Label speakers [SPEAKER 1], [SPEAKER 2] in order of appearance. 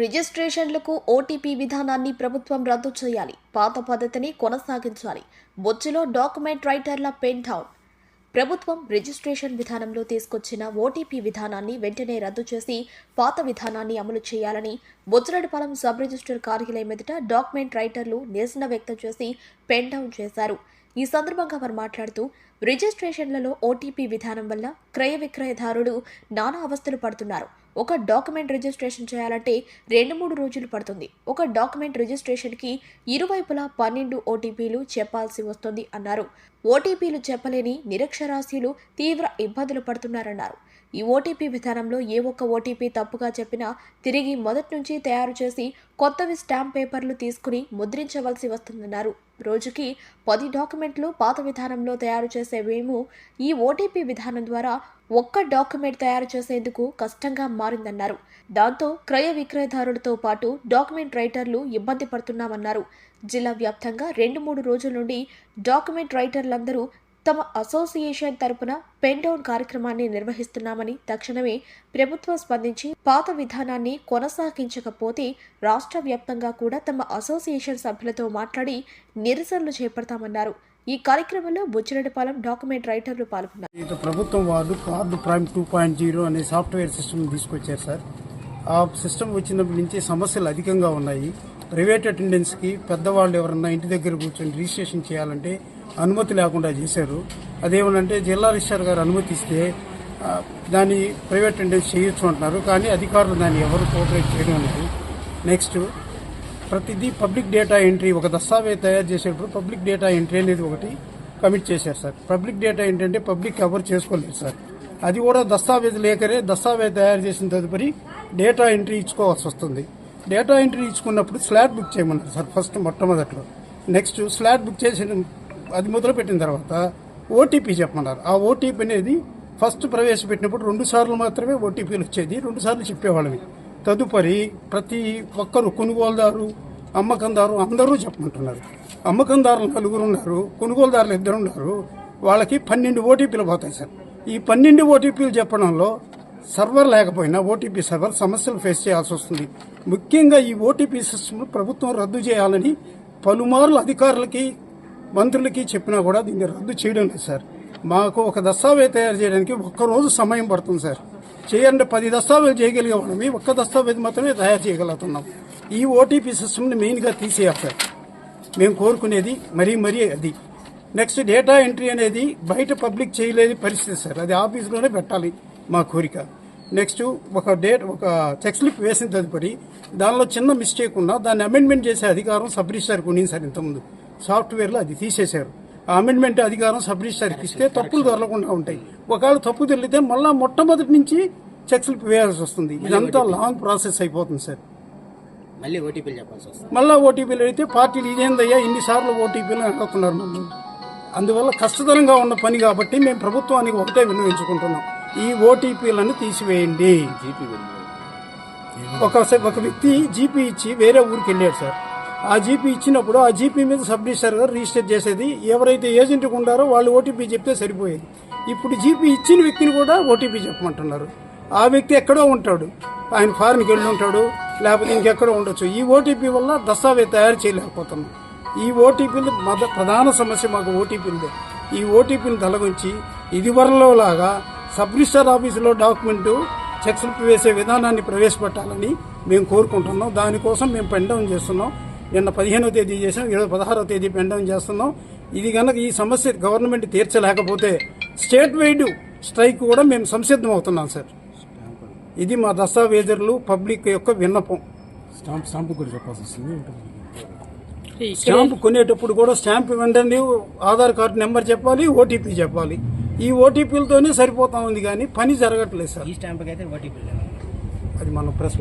[SPEAKER 1] రిజిస్ట్రేషన్లకు OTP విధానాన్ని ప్రభుత్వం రద్దు చేయాలి. పాత పద్ధతిని కొనసాగించాలి. బొచ్చులో డాక్యుమెంట్ రైటర్ల పెయింట్ డౌన్. ప్రభుత్వం రిజిస్ట్రేషన్ విధానంలో తీసుకొచ్చిన ఓటీపీ విధానాన్ని వెంటనే రద్దు చేసి పాత విధానాన్ని అమలు చేయాలని బొచ్చరడిపాలెం సబ్ రిజిస్టర్ కార్యాలయం ఎదుట డాక్యుమెంట్ రైటర్లు నిరసన వ్యక్తం చేసి పెయింట్ డౌన్ చేశారు. ఈ సందర్భంగా వారు మాట్లాడుతూ రిజిస్ట్రేషన్లలో ఓటీపీ విధానం వల్ల క్రయ విక్రయదారులు నానా అవస్థలు పడుతున్నారు. ఒక డాక్యుమెంట్ రిజిస్ట్రేషన్ చేయాలంటే రెండు మూడు రోజులు పడుతుంది. ఒక డాక్యుమెంట్ రిజిస్ట్రేషన్కి ఇరువైపులా పన్నెండు ఓటీపీలు చెప్పాల్సి వస్తుంది అన్నారు. ఓటీపీలు చెప్పలేని నిరక్షరాస్యులు తీవ్ర ఇబ్బందులు పడుతున్నారన్నారు. ఈ ఓటీపీ విధానంలో ఏ ఒక్క ఓటీపీ తప్పుగా చెప్పినా తిరిగి మొదటి నుంచి తయారు చేసి కొత్తవి స్టాంప్ పేపర్లు తీసుకుని ముద్రించవలసి వస్తుందన్నారు. రోజుకి పది డాక్యుమెంట్లు పాత విధానంలో తయారు చేసే మేము ఈ ఓటీపీ విధానం ద్వారా ఒక్క డాక్యుమెంట్ తయారు చేసేందుకు కష్టంగా మారిందన్నారు. దాంతో క్రయ విక్రయదారులతో పాటు డాక్యుమెంట్ రైటర్లు ఇబ్బంది పడుతున్నామన్నారు. జిల్లా వ్యాప్తంగా రెండు మూడు రోజుల నుండి డాక్యుమెంట్ రైటర్లందరూ తమ అసోసియేషన్ తరపున పెన్ డౌన్ కార్యక్రమాన్ని నిర్వహిస్తున్నామని తక్షణమే ప్రభుత్వం స్పందించి పాత విధానాన్ని కొనసాగించకపోతే రాష్ట్ర వ్యాప్తంగా కూడా తమ అసోసియేషన్ సభ్యులతో మాట్లాడి నిరసనలు చేపడతామన్నారు. ఈ కార్యక్రమంలో బుచ్చిరెడ్డిపాలెం డాక్యుమెంట్ రైటర్లు పాల్గొన్నారు.
[SPEAKER 2] ప్రభుత్వం వాళ్ళు card prime two point zero అనే సాఫ్ట్వేర్ సిస్టమ్ తీసుకొచ్చారు సార్. ఆ సిస్టమ్ వచ్చినప్పటి నుంచి సమస్యలు అధికంగా ఉన్నాయి. ప్రైవేట్ అటెండెన్స్కి పెద్దవాళ్ళు ఎవరన్నా ఇంటి దగ్గర కూర్చొని రిజిస్ట్రేషన్ చేయాలంటే అనుమతి లేకుండా చేశారు. అదేమనంటే జిల్లా రిజిస్టర్ గారు అనుమతిస్తే దాన్ని ప్రైవేట్ అటెండెన్స్ చేయొచ్చు అంటున్నారు కానీ అధికారులు దాన్ని ఎవరు కోఆపరేట్ చేయడం లేదు. నెక్స్ట్ ప్రతిదీ పబ్లిక్ డేటా ఎంట్రీ ఒక దస్తావేజ్ తయారు చేసేటప్పుడు పబ్లిక్ డేటా ఎంట్రీ అనేది ఒకటి కమిట్ చేశారు సార్. పబ్లిక్ డేటా ఏంటంటే పబ్లిక్ ఎవరు చేసుకోలేదు సార్. అది కూడా దస్తావేజ్ లేకరే దస్తావేజ్ తయారు చేసిన తదుపరి డేటా ఎంట్రీ ఇచ్చుకోవాల్సి వస్తుంది. డేటా ఎంట్రీ ఇచ్చుకున్నప్పుడు స్లాట్ బుక్ చేయమన్నారు సార్ ఫస్ట్ మొట్టమొదట్లో. నెక్స్ట్ స్లాట్ బుక్ చేసిన అది మొదలుపెట్టిన తర్వాత ఓటీపీ చెప్పమన్నారు. ఆ ఓటీపీ అనేది ఫస్ట్ ప్రవేశపెట్టినప్పుడు రెండు సార్లు మాత్రమే ఓటీపీలు వచ్చేది. రెండు సార్లు చెప్పేవాళ్ళమే. తదుపరి ప్రతి ఒక్కరు కొనుగోలుదారు అమ్మకందారు అందరూ చెప్పమంటున్నారు. అమ్మకందారులు నలుగురు ఉన్నారు కొనుగోలుదారులు ఇద్దరు ఉన్నారు. వాళ్ళకి పన్నెండు ఓటీపీలు పోతాయి సార్. ఈ పన్నెండు ఓటీపీలు చెప్పడంలో సర్వర్ లేకపోయినా ఓటీపీ సర్వర్ సమస్యలు ఫేస్ చేయాల్సి వస్తుంది. ముఖ్యంగా ఈ ఓటీపీ సిస్టమ్ ప్రభుత్వం రద్దు చేయాలని పలుమార్లు అధికారులకి మంత్రులకి చెప్పినా కూడా దీన్ని రద్దు చేయడం లేదు సార్. మాకు ఒక దస్తావేజ్ తయారు చేయడానికి ఒక్క రోజు సమయం పడుతుంది సార్. చేయండి పది దస్తావేజ్ చేయగలిగే వాళ్ళమి ఒక్క దస్తావేజ్ మాత్రమే తయారు చేయగలుగుతున్నాం. ఈ ఓటీపీ సిస్టమ్ని మెయిన్గా తీసేయాలి సార్. మేము కోరుకునేది మరీ మరీ అది. నెక్స్ట్ డేటా ఎంట్రీ అనేది బయట పబ్లిక్ చేయలేని పరిస్థితి సార్. అది ఆఫీస్లోనే పెట్టాలి మా కోరిక. నెక్స్ట్ ఒక డేట్ ఒక చెక్ స్లిప్ వేసిన తదుపరి దానిలో చిన్న మిస్టేక్ ఉన్నా దాన్ని అమెండ్మెంట్ చేసే అధికారం సబ్ రిజిస్టర్కి ఉండింది సార్ ఇంతకుముందు. సాఫ్ట్వేర్లో అది తీసేశారు. ఆ అమెండ్మెంట్ అధికారం సబ్ రిజిస్టర్కి ఇస్తే తప్పులు దొరకకుండా ఉంటాయి. ఒకవేళ తప్పు తెలితే మళ్ళా మొట్టమొదటి నుంచి స్లిప్ వేయాల్సి వస్తుంది. ఇదంతా లాంగ్ ప్రాసెస్ అయిపోతుంది సార్.
[SPEAKER 3] మళ్ళీ ఓటీపీలు చెప్పాల్సి వస్తుంది.
[SPEAKER 2] మళ్ళా ఓటీపీలు అయితే పార్టీలు ఇదేందయ్యా ఇన్నిసార్లు ఓటీపీలు అడుగుతున్నారు మమ్మల్ని అందువల్ల కష్టతరంగా ఉన్న పని కాబట్టి మేము ప్రభుత్వానికి ఒకటే విన్నవించుకుంటున్నాం. ఈ ఓటీపీలను తీసివేయండి.
[SPEAKER 3] జీపీ
[SPEAKER 2] ఒక ఒక వ్యక్తి జీపీ ఇచ్చి వేరే ఊరికి వెళ్ళాడు సార్. ఆ జీపీ ఇచ్చినప్పుడు ఆ జీపీ మీద సబ్ రిజిస్టర్ గారు రిజిస్టర్ చేసేది. ఎవరైతే ఏజెంట్కి ఉండారో వాళ్ళు ఓటీపీ చెప్తే సరిపోయేది. ఇప్పుడు జీపీ ఇచ్చిన వ్యక్తిని కూడా ఓటీపీ చెప్పమంటున్నారు. ఆ వ్యక్తి ఎక్కడో ఉంటాడు. ఆయన ఫారెన్కి వెళ్ళి ఉంటాడు. లేకపోతే ఇంకెక్కడో ఉండొచ్చు. ఈ ఓటీపీ వల్ల దస్తావేజ్ తయారు చేయలేకపోతున్నాం. ఈ ఓటీపీలు మద ప్రధాన సమస్య మాకు ఓటీపీలదే. ఈ ఓటీపీని తొలగించి ఇదివరలో లాగా సబ్ రిజిస్టర్ ఆఫీసులో డాక్యుమెంటు చెక్ స్లిప్ వేసే విధానాన్ని ప్రవేశపెట్టాలని మేము కోరుకుంటున్నాం. దానికోసం మేము పెండౌన్ చేస్తున్నాం. నిన్న పదిహేనవ తేదీ చేసాం ఈరోజు పదహారవ తేదీ పెన్ డౌన్ చేస్తున్నాం. ఇది కనుక ఈ సమస్య గవర్నమెంట్ తీర్చలేకపోతే స్టేట్ వైడ్ స్ట్రైక్ కూడా మేము సంసిద్ధం అవుతున్నాం సార్. ఇది మా దస్తావేజర్లు పబ్లిక్ యొక్క విన్నపం.
[SPEAKER 4] స్టాంప్ స్టాంప్ కూడా చెప్పాల్సి వస్తుంది.
[SPEAKER 2] స్టాంప్ కొనేటప్పుడు కూడా స్టాంప్ వెంటనే ఆధార్ కార్డు నెంబర్ చెప్పాలి ఓటీపీ చెప్పాలి. ఈ ఓటీపీలతోనే సరిపోతా ఉంది కానీ పని జరగట్లేదు సార్.
[SPEAKER 3] ఈ స్టాంప్కి అయితే ఓటీపీలు
[SPEAKER 2] అది మన ప్రశ్న